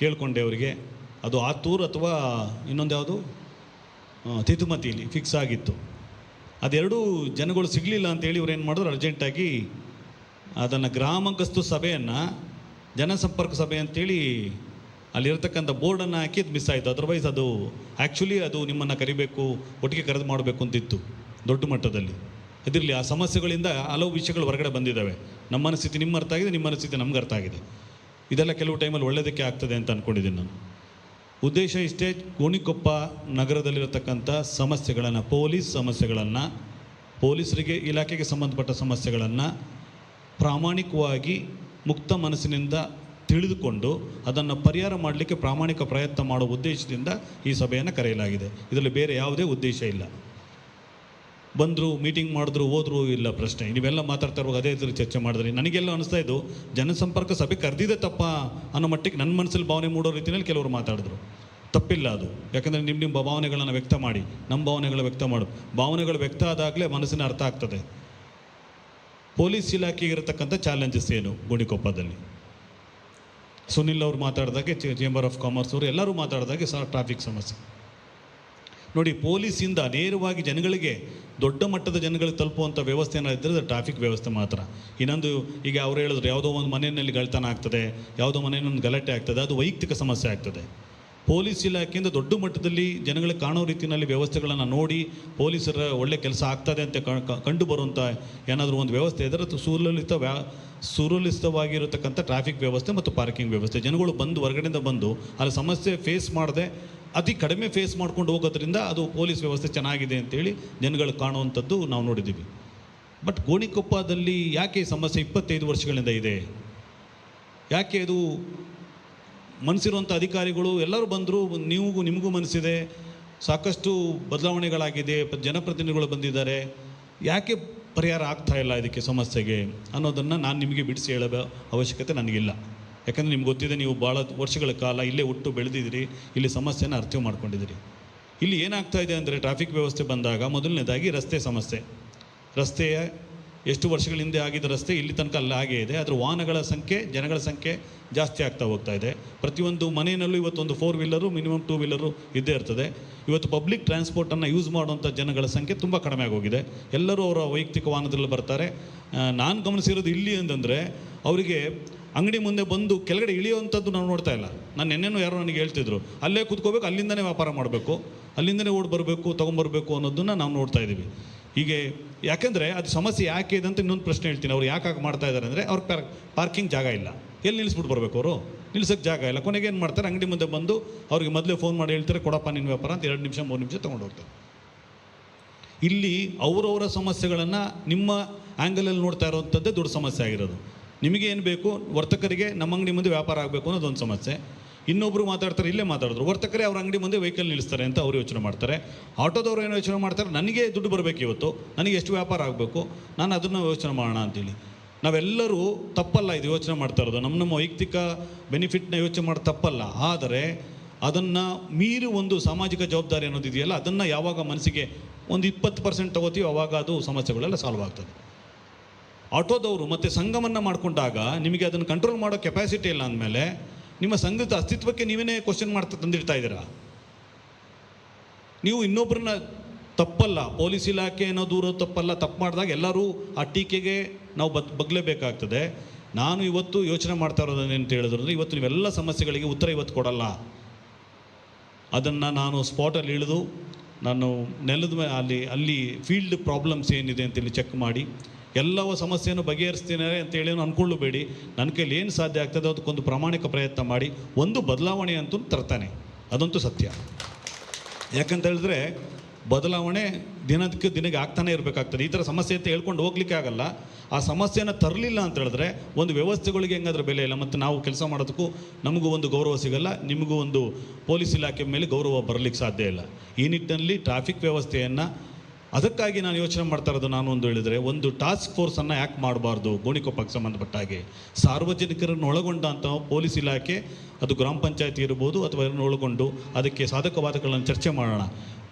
ಕೇಳ್ಕೊಂಡೆ ಅವರಿಗೆ ಅದು ಆತೂರು ಅಥವಾ ಇನ್ನೊಂದು ಯಾವುದು? ತಿದುಮತಿಲಿ ಫಿಕ್ಸ್ ಆಗಿತ್ತು. ಅದೆರಡೂ ಜನಗಳು ಸಿಗಲಿಲ್ಲ ಅಂತೇಳಿ ಇವ್ರು ಏನು ಮಾಡಿದ್ರು? ಅರ್ಜೆಂಟಾಗಿ ಅದನ್ನು ಗ್ರಾಮಗಸ್ತು ಸಭೆಯನ್ನು, ಜನಸಂಪರ್ಕ ಸಭೆ ಅಂತೇಳಿ ಅಲ್ಲಿರ್ತಕ್ಕಂಥ ಬೋರ್ಡನ್ನು ಹಾಕಿ ಅದು ಮಿಸ್ ಆಯಿತು. ಅದರ್ವೈಸ್ ಅದು ಆ್ಯಕ್ಚುಲಿ ಅದು ನಿಮ್ಮನ್ನು ಕರಿಬೇಕು, ಒಟ್ಟಿಗೆ ಕರೆದು ಮಾಡಬೇಕು ಅಂತಿತ್ತು ದೊಡ್ಡ ಮಟ್ಟದಲ್ಲಿ. ಇದರಲ್ಲಿ ಆ ಸಮಸ್ಯೆಗಳಿಂದ ಹಲವು ವಿಷಯಗಳು ಹೊರಗಡೆ ಬಂದಿದ್ದಾವೆ. ನಮ್ಮ ಮನಸ್ಥಿತಿ ನಿಮ್ಮ ಅರ್ಥ ಆಗಿದೆ, ನಿಮ್ಮ ಮನಸ್ಥಿತಿ ನಮ್ಗೆ ಅರ್ಥ ಆಗಿದೆ. ಇದೆಲ್ಲ ಕೆಲವು ಟೈಮಲ್ಲಿ ಒಳ್ಳೆಯದಕ್ಕೆ ಆಗ್ತದೆ ಅಂತ ಅಂದ್ಕೊಂಡಿದ್ದೀನಿ ನಾನು. ಉದ್ದೇಶ ಇಷ್ಟೇ, ಕೋಣಿಕೊಪ್ಪ ನಗರದಲ್ಲಿರತಕ್ಕಂಥ ಸಮಸ್ಯೆಗಳನ್ನು, ಪೊಲೀಸ್ ಸಮಸ್ಯೆಗಳನ್ನು, ಪೊಲೀಸರಿಗೆ ಇಲಾಖೆಗೆ ಸಂಬಂಧಪಟ್ಟ ಸಮಸ್ಯೆಗಳನ್ನು ಪ್ರಾಮಾಣಿಕವಾಗಿ ಮುಕ್ತ ಮನಸ್ಸಿನಿಂದ ತಿಳಿದುಕೊಂಡು ಅದನ್ನು ಪರಿಹಾರ ಮಾಡಲಿಕ್ಕೆ ಪ್ರಾಮಾಣಿಕ ಪ್ರಯತ್ನ ಮಾಡುವ ಉದ್ದೇಶದಿಂದ ಈ ಸಭೆಯನ್ನು ಕರೆಯಲಾಗಿದೆ. ಇದರಲ್ಲಿ ಬೇರೆ ಯಾವುದೇ ಉದ್ದೇಶ ಇಲ್ಲ. ಬಂದರು ಮೀಟಿಂಗ್ ಮಾಡಿದ್ರು, ಹೋದ್ರು, ಇಲ್ಲ ಪ್ರಶ್ನೆ. ನೀವೆಲ್ಲ ಮಾತಾಡ್ತಾ ಇರುವಾಗ ಅದೇ ಇದ್ರ ಚರ್ಚೆ ಮಾಡಿದ್ರಿ. ನನಗೆಲ್ಲ ಅನಿಸ್ತಾ ಇದ್ದು, ಜನಸಂಪರ್ಕ ಸಭೆ ಕರೆದಿದೆ ತಪ್ಪ ಅನ್ನೋ ಮಟ್ಟಿಗೆ ನನ್ನ ಮನಸ್ಸಲ್ಲಿ ಭಾವನೆ ಮೂಡೋ ರೀತಿಯಲ್ಲಿ ಕೆಲವರು ಮಾತಾಡಿದ್ರು. ತಪ್ಪಿಲ್ಲ ಅದು. ಯಾಕಂದರೆ ನಿಮ್ಮ ನಿಮ್ಮ ಭಾವನೆಗಳನ್ನು ವ್ಯಕ್ತ ಮಾಡಿ. ನಮ್ಮ ಭಾವನೆಗಳು ವ್ಯಕ್ತ ಮಾಡು. ಭಾವನೆಗಳು ವ್ಯಕ್ತ ಆದಾಗಲೇ ಮನಸ್ಸಿನ ಅರ್ಥ ಆಗ್ತದೆ. ಪೊಲೀಸ್ ಇಲಾಖೆಗೆ ಇರತಕ್ಕಂಥ ಚಾಲೆಂಜಸ್ ಏನು ಗುಡಿಕೊಪ್ಪದಲ್ಲಿ ಸುನಿಲ್ ಅವರು ಮಾತಾಡಿದಾಗೆ ಚೇಂಬರ್ ಆಫ್ ಕಾಮರ್ಸ್ ಅವರು ಎಲ್ಲರೂ ಮಾತಾಡಿದಾಗೆ ಸಹ ಟ್ರಾಫಿಕ್ ಸಮಸ್ಯೆ. ನೋಡಿ, ಪೊಲೀಸಿಂದ ನೇರವಾಗಿ ಜನಗಳಿಗೆ ದೊಡ್ಡ ಮಟ್ಟದ ಜನಗಳಿಗೆ ತಲುಪುವಂಥ ವ್ಯವಸ್ಥೆ ಏನಾದ್ರು ಇದ್ದರೆ ಅದು ಟ್ರಾಫಿಕ್ ವ್ಯವಸ್ಥೆ ಮಾತ್ರ. ಇನ್ನೊಂದು, ಈಗ ಅವ್ರು ಹೇಳಿದ್ರು, ಯಾವುದೋ ಒಂದು ಮನೆಯಲ್ಲಿ ಗಳತನ ಆಗ್ತದೆ, ಯಾವುದೋ ಮನೆಯಲ್ಲಿ ಗಲಾಟೆ ಆಗ್ತದೆ, ಅದು ವೈಯಕ್ತಿಕ ಸಮಸ್ಯೆ ಆಗ್ತದೆ. ಪೊಲೀಸ್ ಇಲಾಖೆಯಿಂದ ದೊಡ್ಡ ಮಟ್ಟದಲ್ಲಿ ಜನಗಳಿಗೆ ಕಾಣೋ ರೀತಿಯಲ್ಲಿ ವ್ಯವಸ್ಥೆಗಳನ್ನು ನೋಡಿ, ಪೊಲೀಸರ ಒಳ್ಳೆ ಕೆಲಸ ಆಗ್ತದೆ ಅಂತ ಕಂಡು ಬರುವಂಥ ಏನಾದರೂ ಒಂದು ವ್ಯವಸ್ಥೆ ಇದ್ದರೆ ಸುಲಲಿತ ವ್ಯಾ ಸುರಲಿತವಾಗಿರತಕ್ಕಂಥ ಟ್ರಾಫಿಕ್ ವ್ಯವಸ್ಥೆ ಮತ್ತು ಪಾರ್ಕಿಂಗ್ ವ್ಯವಸ್ಥೆ. ಜನಗಳು ಬಂದು, ಹೊರಗಡೆಯಿಂದ ಬಂದು, ಅಲ್ಲಿ ಸಮಸ್ಯೆ ಫೇಸ್ ಮಾಡದೆ ಅತಿ ಕಡಿಮೆ ಫೇಸ್ ಮಾಡ್ಕೊಂಡು ಹೋಗೋದ್ರಿಂದ ಅದು ಪೊಲೀಸ್ ವ್ಯವಸ್ಥೆ ಚೆನ್ನಾಗಿದೆ ಅಂತೇಳಿ ಜನಗಳು ಕಾಣುವಂಥದ್ದು ನಾವು ನೋಡಿದ್ದೀವಿ. ಬಟ್ ಗೋಣಿಕೊಪ್ಪದಲ್ಲಿ ಯಾಕೆ ಸಮಸ್ಯೆ ಇಪ್ಪತ್ತೈದು ವರ್ಷಗಳಿಂದ ಇದೆ? ಯಾಕೆ ಅದು ಮನಸ್ಸಿರುವಂಥ ಅಧಿಕಾರಿಗಳು ಎಲ್ಲರೂ ಬಂದರೂ ನೀವು, ನಿಮಗೂ ಮನಸ್ಸಿದೆ ಸಾಕಷ್ಟು ಬದಲಾವಣೆಗಳಾಗಿದೆ, ಜನಪ್ರತಿನಿಧಿಗಳು ಬಂದಿದ್ದಾರೆ, ಯಾಕೆ ಪರಿಹಾರ ಆಗ್ತಾ ಇಲ್ಲ ಇದಕ್ಕೆ ಸಮಸ್ಯೆಗೆ ಅನ್ನೋದನ್ನು ನಾನು ನಿಮಗೆ ಬಿಡಿಸಿ ಹೇಳೋ ಅವಶ್ಯಕತೆ ನನಗಿಲ್ಲ. ಯಾಕಂದರೆ ನಿಮ್ಗೆ ಗೊತ್ತಿದೆ, ನೀವು ಭಾಳ ವರ್ಷಗಳ ಕಾಲ ಇಲ್ಲೇ ಹುಟ್ಟು ಬೆಳೆದಿದ್ದೀರಿ, ಇಲ್ಲಿ ಸಮಸ್ಯೆನ ಅರ್ಥ ಮಾಡ್ಕೊಂಡಿದ್ದೀರಿ. ಇಲ್ಲಿ ಏನಾಗ್ತಾ ಇದೆ ಅಂದರೆ ಟ್ರಾಫಿಕ್ ವ್ಯವಸ್ಥೆ ಬಂದಾಗ ಮೊದಲನೇದಾಗಿ ರಸ್ತೆ ಸಮಸ್ಯೆ. ರಸ್ತೆಯ ಎಷ್ಟು ವರ್ಷಗಳ ಹಿಂದೆ ಆಗಿದ್ದ ರಸ್ತೆ ಇಲ್ಲಿ ತನಕ ಅಲ್ಲಿ ಹಾಗೇ ಇದೆ, ಆದರೆ ವಾಹನಗಳ ಸಂಖ್ಯೆ, ಜನಗಳ ಸಂಖ್ಯೆ ಜಾಸ್ತಿ ಆಗ್ತಾ ಹೋಗ್ತಾ ಇದೆ. ಪ್ರತಿಯೊಂದು ಮನೆಯಲ್ಲೂ ಇವತ್ತೊಂದು four wheeler minimum two wheeler ಇದ್ದೇ ಇರ್ತದೆ. ಇವತ್ತು ಪಬ್ಲಿಕ್ ಟ್ರಾನ್ಸ್ಪೋರ್ಟನ್ನು ಯೂಸ್ ಮಾಡುವಂಥ ಜನಗಳ ಸಂಖ್ಯೆ ತುಂಬ ಕಡಿಮೆ ಆಗೋಗಿದೆ. ಎಲ್ಲರೂ ಅವರ ವೈಯಕ್ತಿಕ ವಾಹನದಲ್ಲಿ ಬರ್ತಾರೆ. ನಾನು ಗಮನಿಸಿರೋದು ಇಲ್ಲಿ ಅಂತಂದರೆ ಅವರಿಗೆ ಅಂಗಡಿ ಮುಂದೆ ಬಂದು ಕೆಳಗಡೆ ಇಳಿಯುವಂಥದ್ದು ನಾವು ನೋಡ್ತಾ ಇಲ್ಲ. ನಾನು ನೆನ್ನೆನೂ ಯಾರೋ ನನಗೆ ಹೇಳ್ತಿದ್ರು, ಅಲ್ಲೇ ಕೂತ್ಕೋಬೇಕು, ಅಲ್ಲಿಂದನೇ ವ್ಯಾಪಾರ ಮಾಡಬೇಕು, ಅಲ್ಲಿಂದನೇ ಓಡಿ ಬರಬೇಕು, ತೊಗೊಂಬರ್ಬೇಕು ಅನ್ನೋದನ್ನು ನಾವು ನೋಡ್ತಾ ಇದ್ದೀವಿ. ಹೀಗೆ ಯಾಕೆಂದರೆ ಅದು ಸಮಸ್ಯೆ ಯಾಕೆ ಇದೆ ಅಂತ ಇನ್ನೊಂದು ಪ್ರಶ್ನೆ ಹೇಳ್ತೀನಿ. ಅವ್ರು ಯಾಕೆ ಹಾಗೆ ಮಾಡ್ತಾ ಇದ್ದಾರೆ ಅಂದರೆ ಅವ್ರು ಪಾರ್ ಪಾರ್ಕಿಂಗ್ ಜಾಗ ಇಲ್ಲ. ಎಲ್ಲಿ ನಿಲ್ಲಿಸ್ಬಿಟ್ಟು ಬರಬೇಕು ಅವರು? ನಿಲ್ಸೋಕ್ಕೆ ಜಾಗ ಇಲ್ಲ. ಕೊನೆಗೆ ಏನು ಮಾಡ್ತಾರೆ? ಅಂಗಡಿ ಮುಂದೆ ಬಂದು ಅವ್ರಿಗೆ ಮೊದಲೇ ಫೋನ್ ಮಾಡಿ ಹೇಳ್ತಾರೆ, ಕೊಡಪ್ಪ ನಿನ್ನ ವ್ಯಾಪಾರ ಅಂತ ಎರಡು ನಿಮಿಷ, ಮೂರು ನಿಮಿಷ ತೊಗೊಂಡು ಹೋಗ್ತಾರೆ. ಇಲ್ಲಿ ಅವರವರ ಸಮಸ್ಯೆಗಳನ್ನು ನಿಮ್ಮ ಆ್ಯಂಗಲಲ್ಲಿ ನೋಡ್ತಾ ಇರೋವಂಥದ್ದೇ ದೊಡ್ಡ ಸಮಸ್ಯೆ ಆಗಿರೋದು. ನಿಮಗೆ ಏನು ಬೇಕು? ವರ್ತಕರಿಗೆ ನಮ್ಮ ಅಂಗಡಿ ಮುಂದೆ ವ್ಯಾಪಾರ ಆಗಬೇಕು ಅನ್ನೋದೊಂದು ಸಮಸ್ಯೆ. ಇನ್ನೊಬ್ಬರು ಮಾತಾಡ್ತಾರೆ, ಇಲ್ಲೇ ಮಾತಾಡಿದ್ರು. ವರ್ತಕರೇ ಅವ್ರ ಅಂಗಡಿ ಮುಂದೆ ವೆಹಿಕಲ್ ನಿಲ್ಲಿಸ್ತಾರೆ ಅಂತ ಅವರು ಯೋಚನೆ ಮಾಡ್ತಾರೆ. ಆಟೋದವ್ರು ಏನು ಯೋಚನೆ ಮಾಡ್ತಾರೆ? ನನಗೆ ದುಡ್ಡು ಬರಬೇಕು ಇವತ್ತು. ನನಗೆ ಎಷ್ಟು ವ್ಯಾಪಾರ ಆಗಬೇಕು? ನಾನು ಅದನ್ನು ಯೋಚನೆ ಮಾಡೋಣ ಅಂತೇಳಿ ನಾವೆಲ್ಲರೂ ತಪ್ಪಲ್ಲ ಇದು ಯೋಚನೆ ಮಾಡ್ತಾ ಇರೋದು. ನಮ್ಮ ನಮ್ಮ ವೈಯಕ್ತಿಕ ಬೆನಿಫಿಟ್ನ ಯೋಚನೆ ಮಾಡೋದು ತಪ್ಪಲ್ಲ. ಆದರೆ ಅದನ್ನು ಮೀರಿ ಒಂದು ಸಾಮಾಜಿಕ ಜವಾಬ್ದಾರಿ ಅನ್ನೋದು ಇದೆಯಲ್ಲ, ಅದನ್ನು ಯಾವಾಗ ಮನಸ್ಸಿಗೆ ಒಂದು ಇಪ್ಪತ್ತು ಪರ್ಸೆಂಟ್ ತಗೋತೀವಿ ಅವಾಗ ಅದು ಸಮಸ್ಯೆಗಳೆಲ್ಲ ಸಾಲ್ವ್ ಆಗ್ತದೆ. ಆಟೋದವರು ಮತ್ತು ಸಂಘವನ್ನು ಮಾಡಿಕೊಂಡಾಗ ನಿಮಗೆ ಅದನ್ನು ಕಂಟ್ರೋಲ್ ಮಾಡೋ ಕೆಪಾಸಿಟಿ ಇಲ್ಲ ಅಂದಮೇಲೆ ನಿಮ್ಮ ಸಂಘದ ಅಸ್ತಿತ್ವಕ್ಕೆ ನೀವೇನೇ ಕ್ವಶನ್ ಮಾಡ್ತಾ ತಂದಿರ್ತಾ ಇದ್ದೀರಾ? ನೀವು ಇನ್ನೊಬ್ಬರನ್ನ ತಪ್ಪಲ್ಲ ಪೊಲೀಸ್ ಇಲಾಖೆ ಏನೋ ದೂರ ತಪ್ಪಲ್ಲ, ತಪ್ಪು ಮಾಡಿದಾಗ ಎಲ್ಲರೂ ಆ ಟೀಕೆಗೆ ನಾವು ಬತ್ ಬಗ್ಲೇಬೇಕಾಗ್ತದೆ. ನಾನು ಇವತ್ತು ಯೋಚನೆ ಮಾಡ್ತಾ ಇರೋದು ಅಂತ ಹೇಳಿದ್ರೆ ಇವತ್ತು ನೀವೆಲ್ಲ ಸಮಸ್ಯೆಗಳಿಗೆ ಉತ್ತರ ಇವತ್ತು ಕೊಡಲ್ಲ. ಅದನ್ನು ನಾನು ಸ್ಪಾಟಲ್ಲಿ ಇಳಿದು, ನಾನು ನೆಲದ ಅಲ್ಲಿ ಅಲ್ಲಿ ಫೀಲ್ಡ್ ಪ್ರಾಬ್ಲಮ್ಸ್ ಏನಿದೆ ಅಂತೇಳಿ ಚೆಕ್ ಮಾಡಿ. ಎಲ್ಲವ ಸಮಸ್ಯೆಯನ್ನು ಬಗೆಹರಿಸ್ತೀನಿ ಅಂತೇಳೇನು ಅಂದ್ಕೊಳ್ಳಬೇಡಿ ನನ್ನ ಕೈಲಿ ಏನು ಸಾಧ್ಯ ಆಗ್ತದೆ ಅದಕ್ಕೊಂದು ಪ್ರಾಮಾಣಿಕ ಪ್ರಯತ್ನ ಮಾಡಿ. ಒಂದು ಬದಲಾವಣೆ ಅಂತೂ ತರ್ತಾನೆ. ಅದಂತೂ ಸತ್ಯ. ಯಾಕಂತ ಹೇಳಿದ್ರೆ ಬದಲಾವಣೆ ದಿನಕ್ಕೆ ದಿನಕ್ಕೆ ಆಗ್ತಾನೆ ಇರಬೇಕಾಗ್ತದೆ. ಈ ಥರ ಸಮಸ್ಯೆ ಅಂತ ಹೇಳ್ಕೊಂಡು ಹೋಗ್ಲಿಕ್ಕೆ ಆಗಲ್ಲ. ಆ ಸಮಸ್ಯೆನ ತರಲಿಲ್ಲ ಅಂತ ಹೇಳಿದ್ರೆ ಒಂದು ವ್ಯವಸ್ಥೆಗಳಿಗೆ ಹೆಂಗಾದ್ರೂ ಬೆಲೆ ಇಲ್ಲ. ಮತ್ತು ನಾವು ಕೆಲಸ ಮಾಡೋದಕ್ಕೂ ನಮಗೂ ಒಂದು ಗೌರವ ಸಿಗಲ್ಲ. ನಿಮಗೂ ಒಂದು ಪೊಲೀಸ್ ಇಲಾಖೆ ಮೇಲೆ ಗೌರವ ಬರಲಿಕ್ಕೆ ಸಾಧ್ಯ ಇಲ್ಲ. ಈ ನಿಟ್ಟಿನಲ್ಲಿ ಟ್ರಾಫಿಕ್ ವ್ಯವಸ್ಥೆಯನ್ನು ಅದಕ್ಕಾಗಿ ನಾನು ಯೋಚನೆ ಮಾಡ್ತಾ ಇರೋದು ನಾನು ಒಂದು ಹೇಳಿದರೆ, ಒಂದು ಟಾಸ್ಕ್ ಫೋರ್ಸನ್ನು ಯಾಕೆ ಮಾಡಬಾರ್ದು ಗೋಣಿಕೊಪ್ಪಕ್ಕೆ ಸಂಬಂಧಪಟ್ಟ ಹಾಗೆ. ಸಾರ್ವಜನಿಕರನ್ನು ಒಳಗೊಂಡಂಥ ಪೊಲೀಸ್ ಇಲಾಖೆ, ಅದು ಗ್ರಾಮ ಪಂಚಾಯತಿ ಇರ್ಬೋದು ಅಥವಾ ಇದನ್ನು ಒಳಗೊಂಡು ಅದಕ್ಕೆ ಸಾಧಕ ಚರ್ಚೆ ಮಾಡೋಣ.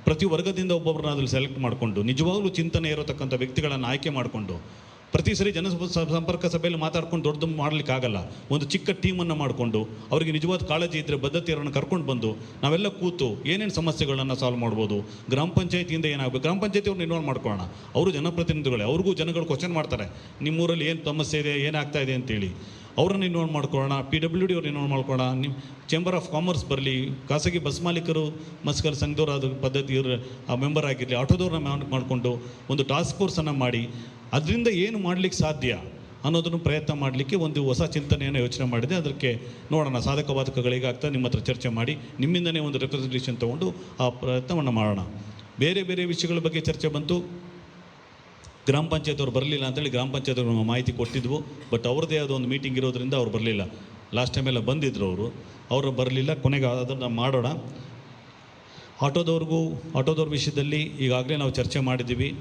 ಪ್ರತಿ ವರ್ಗದಿಂದ ಒಬ್ಬೊಬ್ಬರನ್ನ ಅದ್ರಲ್ಲಿ ಸೆಲೆಕ್ಟ್ ಮಾಡಿಕೊಂಡು, ನಿಜವಾಗ್ಲೂ ಚಿಂತನೆ ಇರತಕ್ಕಂಥ ವ್ಯಕ್ತಿಗಳನ್ನು ಆಯ್ಕೆ ಮಾಡಿಕೊಂಡು ಪ್ರತಿ ಸರಿ ಜನ ಸಂಪರ್ಕ ಸಭೆಯಲ್ಲಿ ಮಾತಾಡ್ಕೊಂಡು ದೊಡ್ಡದು ಮಾಡಲಿಕ್ಕೆ ಆಗಲ್ಲ ಒಂದು ಚಿಕ್ಕ ಟೀಮನ್ನು ಮಾಡಿಕೊಂಡು, ಅವರಿಗೆ ನಿಜವಾದ ಕಾಳಜಿ ಇದ್ದರೆ ಬದ್ಧತೆಯರನ್ನು ಕರ್ಕೊಂಡು ಬಂದು, ನಾವೆಲ್ಲ ಕೂತು ಏನೇನು ಸಮಸ್ಯೆಗಳನ್ನು ಸಾಲ್ವ್ ಮಾಡ್ಬೋದು, ಗ್ರಾಮ ಪಂಚಾಯತಿಯಿಂದ ಏನಾಗಬೇಕು, ಗ್ರಾಮ ಪಂಚಾಯತಿ ಅವ್ರನ್ನ ಇನ್ವಾಲ್ವ್ ಮಾಡ್ಕೊಳ್ಳೋಣ. ಅವರು ಜನಪ್ರತಿನಿಧಿಗಳೇ, ಅವ್ರಿಗೂ ಜನಗಳು ಕ್ವಶನ್ ಮಾಡ್ತಾರೆ. ನಿಮ್ಮೂರಲ್ಲಿ ಏನು ಸಮಸ್ಯೆ ಇದೆ ಏನಾಗ್ತಾ ಇದೆ ಅಂತೇಳಿ. ಅವರನ್ನು ಇನ್ವಾಲ್ವ್ ಮಾಡ್ಕೊಳ್ಳೋಣ ಪಿ ಡಬ್ಲ್ಯೂ ಡಿ ಅವ್ರನ್ನ ಇನ್ವಾಲ್ವ್ ಮಾಡ್ಕೊಳ್ಳೋಣ. ನಿಮ್ಮ ಚೇಂಬರ್ ಆಫ್ ಕಾಮರ್ಸ್ ಬರಲಿ, ಖಾಸಗಿ ಬಸ್ ಮಾಲೀಕರು ಮಸ್ಕರ್ ಸಂಘದವ್ರು ಅದು ಪದ್ಧತಿ ಮೆಂಬರ್ ಆಗಿರಲಿ, ಆಟೋದವ್ರನ್ನ ಮಾಡಿಕೊಂಡು ಒಂದು ಟಾಸ್ಕ್ ಫೋರ್ಸನ್ನು ಮಾಡಿ ಅದರಿಂದ ಏನು ಮಾಡಲಿಕ್ಕೆ ಸಾಧ್ಯ ಅನ್ನೋದನ್ನು ಪ್ರಯತ್ನ ಮಾಡಲಿಕ್ಕೆ ಒಂದು ಹೊಸ ಚಿಂತನೆಯನ್ನು ಯೋಚನೆ ಮಾಡಿದೆ. ಅದಕ್ಕೆ ನೋಡೋಣ, ಸಾಧಕ ಬಾಧಕಗಳಿಗಾಗ್ತಾ ನಿಮ್ಮ ಹತ್ರ ಚರ್ಚೆ ಮಾಡಿ, ನಿಮ್ಮಿಂದನೇ ಒಂದು ರೆಪ್ರೆಸೆಂಟೇಷನ್ ತೊಗೊಂಡು ಆ ಪ್ರಯತ್ನವನ್ನು ಮಾಡೋಣ. ಬೇರೆ ಬೇರೆ ವಿಷಯಗಳ ಬಗ್ಗೆ ಚರ್ಚೆ ಬಂತು. ಗ್ರಾಮ ಪಂಚಾಯತ್ ಅವ್ರು ಬರಲಿಲ್ಲ ಅಂತೇಳಿ ಗ್ರಾಮ ಪಂಚಾಯತ್ ಅವ್ರು ಮಾಹಿತಿ ಕೊಟ್ಟಿದ್ವು, ಬಟ್ ಅವ್ರದ್ದೇ ಆದ ಒಂದು ಮೀಟಿಂಗ್ ಇರೋದ್ರಿಂದ ಅವ್ರು ಬರಲಿಲ್ಲ. ಲಾಸ್ಟ್ ಟೈಮೆಲ್ಲ ಬಂದಿದ್ದರು ಅವರು. ಅವರು ಬರಲಿಲ್ಲ, ಕೊನೆಗೆ ಅದನ್ನು ಮಾಡೋಣ. ಆಟೋದವ್ರಿಗೂ, ಆಟೋದವ್ರ ವಿಷಯದಲ್ಲಿ ಈಗಾಗಲೇ ನಾವು ಚರ್ಚೆ ಮಾಡಿದ್ದೀವಿ.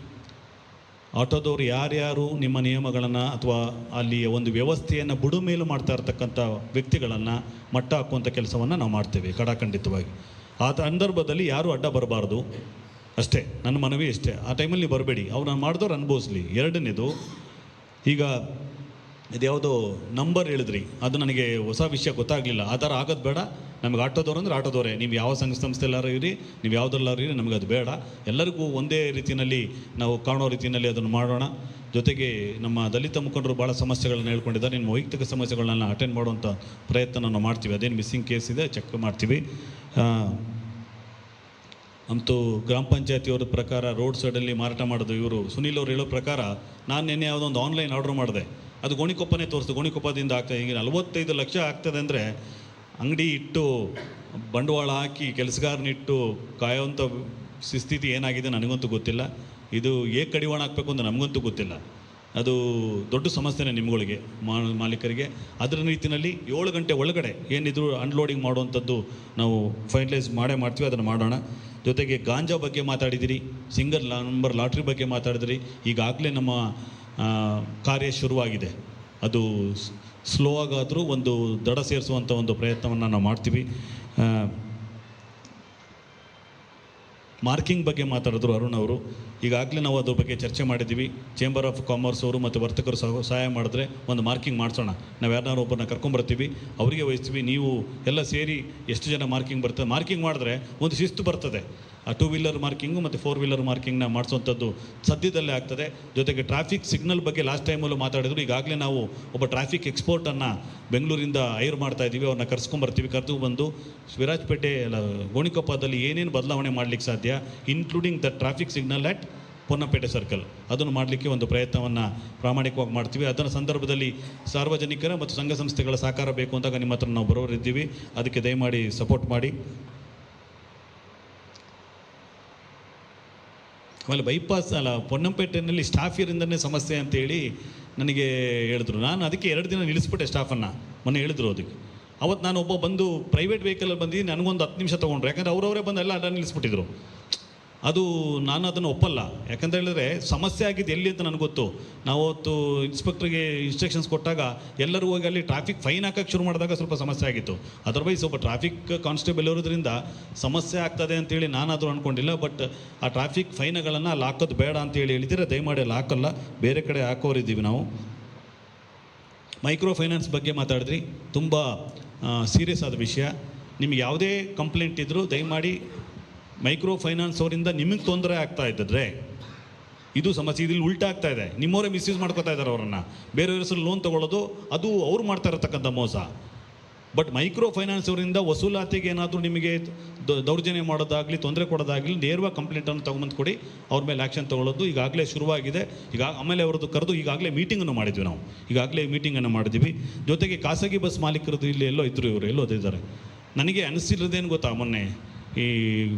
ಆಟೋದವ್ರು ಯಾರ್ಯಾರು ನಿಮ್ಮ ನಿಯಮಗಳನ್ನು ಅಥವಾ ಅಲ್ಲಿಯ ಒಂದು ವ್ಯವಸ್ಥೆಯನ್ನು ಬುಡುಮೇಲು ಮಾಡ್ತಾ ಇರ್ತಕ್ಕಂಥ ವ್ಯಕ್ತಿಗಳನ್ನು ಮಟ್ಟ ಹಾಕುವಂಥ ಕೆಲಸವನ್ನು ನಾವು ಮಾಡ್ತೇವೆ ಕಡಾಖಂಡಿತವಾಗಿ ಆ ಸಂದರ್ಭದಲ್ಲಿ ಯಾರೂ ಅಡ್ಡ ಬರಬಾರ್ದು. ಅಷ್ಟೇ, ನನ್ನ ಮನವಿ ಅಷ್ಟೇ ಆ ಟೈಮಲ್ಲಿ ಬರಬೇಡಿ. ನಾನು ಮಾಡಿದವ್ರು ಅನುಭವಿಸ್ಲಿ. ಎರಡನೇದು, ಈಗ ಇದ್ಯಾವುದೋ ನಂಬರ್ ಹೇಳಿದ್ರಿ. ಅದು ನನಗೆ ಹೊಸ ವಿಷಯ ಗೊತ್ತಾಗಲಿಲ್ಲ. ಆ ಥರ ಆಗೋದು ಬೇಡ. ನಮಗೆ ಆಟೋದವ್ರು ಅಂದ್ರೆ ಆಟೋದವರೇ. ನೀವು ಯಾವ ಸಂಘ ಸಂಸ್ಥೆಲ್ಲಾರು ಇರಿ, ನೀವು ಯಾವುದ್ರಲ್ಲಾರು ಇರಿ, ನಮಗೆ ಅದು ಬೇಡ. ಎಲ್ಲರಿಗೂ ಒಂದೇ ರೀತಿಯಲ್ಲಿ ನಾವು ಕಾಣೋ ರೀತಿಯಲ್ಲಿ ಅದನ್ನು ಮಾಡೋಣ. ಜೊತೆಗೆ ನಮ್ಮ ದಲಿತ ಮುಖಂಡರು ಭಾಳ ಸಮಸ್ಯೆಗಳನ್ನ ಹೇಳ್ಕೊಂಡಿದ್ದಾರೆ. ನಿಮ್ಮ ವೈಯಕ್ತಿಕ ಸಮಸ್ಯೆಗಳನ್ನ ಅಟೆಂಡ್ ಮಾಡುವಂಥ ಪ್ರಯತ್ನ ನಾವು ಮಾಡ್ತೀವಿ. ಅದೇನು ಮಿಸ್ಸಿಂಗ್ ಕೇಸ್ ಇದೆ ಚೆಕ್ ಮಾಡ್ತೀವಿ. ಅಂತೂ ಗ್ರಾಮ ಪಂಚಾಯತಿಯವ್ರ ಪ್ರಕಾರ ರೋಡ್ ಸೈಡಲ್ಲಿ ಮಾರಾಟ ಮಾಡೋದು ಇವರು. ಸುನೀಲ್ ಅವ್ರು ಹೇಳೋ ಪ್ರಕಾರ ನಾನು ನಿನ್ನೆ ಯಾವುದೋ ಒಂದು ಆನ್ಲೈನ್ ಆರ್ಡ್ರ್ ಮಾಡಿದೆ. ಅದು ಗೋಣಿಕೊಪ್ಪನೇ ತೋರಿಸ್ತು. ಗೋಣಿಕೊಪ್ಪದಿಂದ ಆಗ್ತದೆ ಈಗ ನಲವತ್ತೈದು ಲಕ್ಷ ಆಗ್ತದೆ ಅಂದರೆ ಅಂಗಡಿ ಇಟ್ಟು, ಬಂಡವಾಳ ಹಾಕಿ ಕೆಲಸಗಾರನಿಟ್ಟು ಕಾಯೋಂಥ ಸ್ಥಿತಿ ಏನಾಗಿದೆ ನನಗಂತೂ ಗೊತ್ತಿಲ್ಲ. ಇದು ಏಕೆ ಕಡಿವಾಣ ಹಾಕಬೇಕು ಅಂತ ನಮಗಂತೂ ಗೊತ್ತಿಲ್ಲ. ಅದು ದೊಡ್ಡ ಸಮಸ್ಯೆನೇ ನಿಮ್ಗಳಿಗೆ ಮಾಲೀಕರಿಗೆ. ಅದರ ರೀತಿಯಲ್ಲಿ ಏಳು ಗಂಟೆ ಒಳಗಡೆ ಏನಿದ್ರು ಅನ್ಲೋಡಿಂಗ್ ಮಾಡುವಂಥದ್ದು ನಾವು ಫೈನಲೈಸ್ ಮಾಡೇ ಮಾಡ್ತೀವಿ, ಅದನ್ನು ಮಾಡೋಣ. ಜೊತೆಗೆ ಗಾಂಜಾ ಬಗ್ಗೆ ಮಾತಾಡಿದಿರಿ ಸಿಂಗಲ್ ನಂಬರ್ ಲಾಟ್ರಿ ಬಗ್ಗೆ ಮಾತಾಡಿದಿರಿ, ಈಗಾಗಲೇ ನಮ್ಮ ಕಾರ್ಯ ಶುರುವಾಗಿದೆ. ಅದು ಸ್ಲೋ ಆಗಾದರೂ ಒಂದು ದಡ ಸೇರಿಸುವಂಥ ಒಂದು ಪ್ರಯತ್ನವನ್ನು ನಾವು ಮಾಡ್ತೀವಿ. ಮಾರ್ಕಿಂಗ್ ಬಗ್ಗೆ ಮಾತಾಡಿದ್ರು ಅರುಣ್ ಅವರು. ಈಗಾಗಲೇ ನಾವು ಅದ್ರ ಬಗ್ಗೆ ಚರ್ಚೆ ಮಾಡಿದ್ದೀವಿ. ಚೇಂಬರ್ ಆಫ್ ಕಾಮರ್ಸ್ ಅವರು ಮತ್ತು ವರ್ತಕರು ಸಹ ಸಹಾಯ ಮಾಡಿದ್ರೆ ಒಂದು ಮಾರ್ಕಿಂಗ್ ಮಾಡಿಸೋಣ. ನಾವು ಯಾರನ್ನಾರು ಒಬ್ಬರನ್ನ ಕರ್ಕೊಂಬರ್ತೀವಿ, ಅವರಿಗೆ ವಹಿಸ್ತೀವಿ, ನೀವು ಎಲ್ಲ ಸೇರಿ ಎಷ್ಟು ಜನ ಮಾರ್ಕಿಂಗ್ ಬರ್ತದೆ. ಮಾರ್ಕಿಂಗ್ ಮಾಡಿದ್ರೆ ಒಂದು ಶಿಸ್ತು ಬರ್ತದೆ. ಟೂ ವೀಲರ್ ಮಾರ್ಕಿಂಗು ಮತ್ತು ಫೋರ್ ವೀಲರ್ ಮಾರ್ಕಿಂಗ್ನ ಮಾಡಿಸುವಂಥದ್ದು ಸದ್ಯದಲ್ಲೇ ಆಗ್ತದೆ. ಜೊತೆಗೆ ಟ್ರಾಫಿಕ್ ಸಿಗ್ನಲ್ ಬಗ್ಗೆ ಲಾಸ್ಟ್ ಟೈಮಲ್ಲೂ ಮಾತಾಡಿದ್ರು. ಈಗಾಗಲೇ ನಾವು ಒಬ್ಬ ಟ್ರಾಫಿಕ್ ಎಕ್ಸ್ಪೋರ್ಟನ್ನು ಬೆಂಗಳೂರಿಂದ ಹೈರ್ ಮಾಡ್ತಾ ಇದ್ದೀವಿ ಅವ್ರನ್ನ ಕರ್ಸ್ಕೊಂಬರ್ತೀವಿ ಕರೆದು ಬಂದು ವಿರಾಜಪೇಟೆ ಗೋಣಿಕೊಪ್ಪದಲ್ಲಿ ಏನೇನು ಬದಲಾವಣೆ ಮಾಡಲಿಕ್ಕೆ ಸಾಧ್ಯ including the traffic signal at Ponnampet circle ಅದನ್ನು ಮಾಡಲಿಕ್ಕೆ ಒಂದು ಪ್ರಯತ್ನವನ್ನು ಪ್ರಾಮಾಣಿಕವಾಗಿ ಮಾಡ್ತೀವಿ. ಅದರ ಸಂದರ್ಭದಲ್ಲಿ ಸಾರ್ವಜನಿಕರ ಮತ್ತು ಸಂಘ ಸಂಸ್ಥೆಗಳ ಸಹಕಾರ ಬೇಕು ಅಂದಾಗ ನಿಮ್ಮ ಹತ್ರ ನಾವು ಬರೋರಿದ್ದೀವಿ. ಅದಕ್ಕೆ ದಯಮಾಡಿ ಸಪೋರ್ಟ್ ಮಾಡಿ. ಆಮೇಲೆ ಬೈಪಾಸ್ ಅಲ್ಲ, ಪೊನ್ನಂಪೇಟೆಯಲ್ಲಿ ಸ್ಟಾಫಿಯರಿಂದನೇ ಸಮಸ್ಯೆ ಅಂತೇಳಿ ನನಗೆ ಹೇಳಿದ್ರು. ನಾನು ಅದಕ್ಕೆ ಎರಡು ದಿನ ನಿಲ್ಲಿಸ್ಬಿಟ್ಟೆ ಸ್ಟಾಫನ್ನು ಮೊನ್ನೆ ಹೇಳಿದ್ರು ಅದಕ್ಕೆ. ಅವತ್ತು ನಾನು ಒಬ್ಬ ಬಂದು ಪ್ರೈವೇಟ್ ವೆಹಿಕಲಲ್ಲಿ ಬಂದು ನನಗೊಂದು ಹತ್ತು ನಿಮಿಷ ತೊಗೊಂಡ್ರು. ಯಾಕಂದರೆ ಅವರವರೇ ಬಂದು ಎಲ್ಲ ಅಡ್ಡ ನಿಲ್ಲಿಸ್ಬಿಟ್ಟಿದ್ರು. ಅದು ನಾನು ಅದನ್ನು ಒಪ್ಪಲ್ಲ. ಯಾಕಂತ ಹೇಳಿದ್ರೆ ಸಮಸ್ಯೆ ಆಗಿದ್ದು ಎಲ್ಲಿ ಅಂತ ನನಗೆ ಗೊತ್ತು. ನಾವು ಅವತ್ತು ಇನ್ಸ್ಪೆಕ್ಟ್ರಿಗೆ ಇನ್ಸ್ಟ್ರಕ್ಷನ್ಸ್ ಕೊಟ್ಟಾಗ ಎಲ್ಲರೂ ಹೋಗಿ ಅಲ್ಲಿ ಟ್ರಾಫಿಕ್ ಫೈನ್ ಹಾಕಕ್ಕೆ ಶುರು ಮಾಡಿದಾಗ ಸ್ವಲ್ಪ ಸಮಸ್ಯೆ ಆಗಿತ್ತು. ಅದರ್ವೈಸ್ ಒಬ್ಬ ಟ್ರಾಫಿಕ್ ಕಾನ್ಸ್ಟೇಬಲ್ ಇರೋದ್ರಿಂದ ಸಮಸ್ಯೆ ಆಗ್ತದೆ ಅಂತೇಳಿ ನಾನಾದರೂ ಅಂದ್ಕೊಂಡಿಲ್ಲ ಬಟ್ ಆ ಟ್ರಾಫಿಕ್ ಫೈನ್ಗಳನ್ನು ಅಲ್ಲಿ ಹಾಕೋದು ಬೇಡ ಅಂತೇಳಿ ಹೇಳಿದರೆ ದಯಮಾಡಿ ಅಲ್ಲಿ ಹಾಕಲ್ಲ. ಬೇರೆ ಕಡೆ ಹಾಕೋರಿದ್ದೀವಿ ನಾವು. ಮೈಕ್ರೋ ಫೈನಾನ್ಸ್ ಬಗ್ಗೆ ಮಾತಾಡಿದ್ರಿ. ತುಂಬ ಸೀರಿಯಸ್ ಆದ ವಿಷಯ. ನಿಮ್ಗೆ ಯಾವುದೇ ಕಂಪ್ಲೇಂಟ್ ಇದ್ದರೂ ದಯಮಾಡಿ ಮೈಕ್ರೋ ಫೈನಾನ್ಸ್ ಅವರಿಂದ ನಿಮಗೆ ತೊಂದರೆ ಆಗ್ತಾ ಇದ್ದರೆ ಇದು ಸಮಸ್ಯೆ ಇಲ್ಲಿ ಉಲ್ಟಾ ಆಗ್ತಾ ಇದೆ. ನಿಮ್ಮವರೇ ಮಿಸ್ಯೂಸ್ ಮಾಡ್ಕೋತಾ ಇದ್ದಾರೆ ಅವರನ್ನು. ಬೇರೆಯವ್ರ ಹೆಸರು ಲೋನ್ ತೊಗೊಳ್ಳೋದು, ಅದು ಅವ್ರು ಮಾಡ್ತಾ ಇರತಕ್ಕಂಥ ಮೋಸ. ಬಟ್ ಮೈಕ್ರೋ ಫೈನಾನ್ಸ್ ಅವರಿಂದ ವಸೂಲಾತಿಗೆ ಏನಾದರೂ ನಿಮಗೆ ದೌರ್ಜನ್ಯ ಮಾಡೋದಾಗಲಿ, ತೊಂದರೆ ಕೊಡೋದಾಗಲಿ ನೇರವಾಗಿ ಕಂಪ್ಲೇಂಟನ್ನು ತೊಗೊಂಬಂದು ಕೊಡಿ, ಅವ್ರ ಮೇಲೆ ಆ್ಯಕ್ಷನ್ ತೊಗೊಳ್ಳೋದು. ಈಗಾಗಲೇ ಶುರುವಾಗಿದೆ. ಈಗ ಆಮೇಲೆ ಅವ್ರದ್ದು ಕರೆದು ಈಗಾಗಲೇ ಮೀಟಿಂಗನ್ನು ಮಾಡಿದ್ವಿ ನಾವು. ಈಗಾಗಲೇ ಮೀಟಿಂಗನ್ನು ಮಾಡಿದ್ವಿ. ಜೊತೆಗೆ ಖಾಸಗಿ ಬಸ್ ಮಾಲೀಕರದ್ದು ಇಲ್ಲಿ ಎಲ್ಲೋ ಇದ್ದರು ಇವರು, ಎಲ್ಲೋ ಇದ್ದಾರೆ. ನನಗೆ ಅನಿಸಿರೋದೇನು ಗೊತ್ತಾ ಮೊನ್ನೆ? ಈ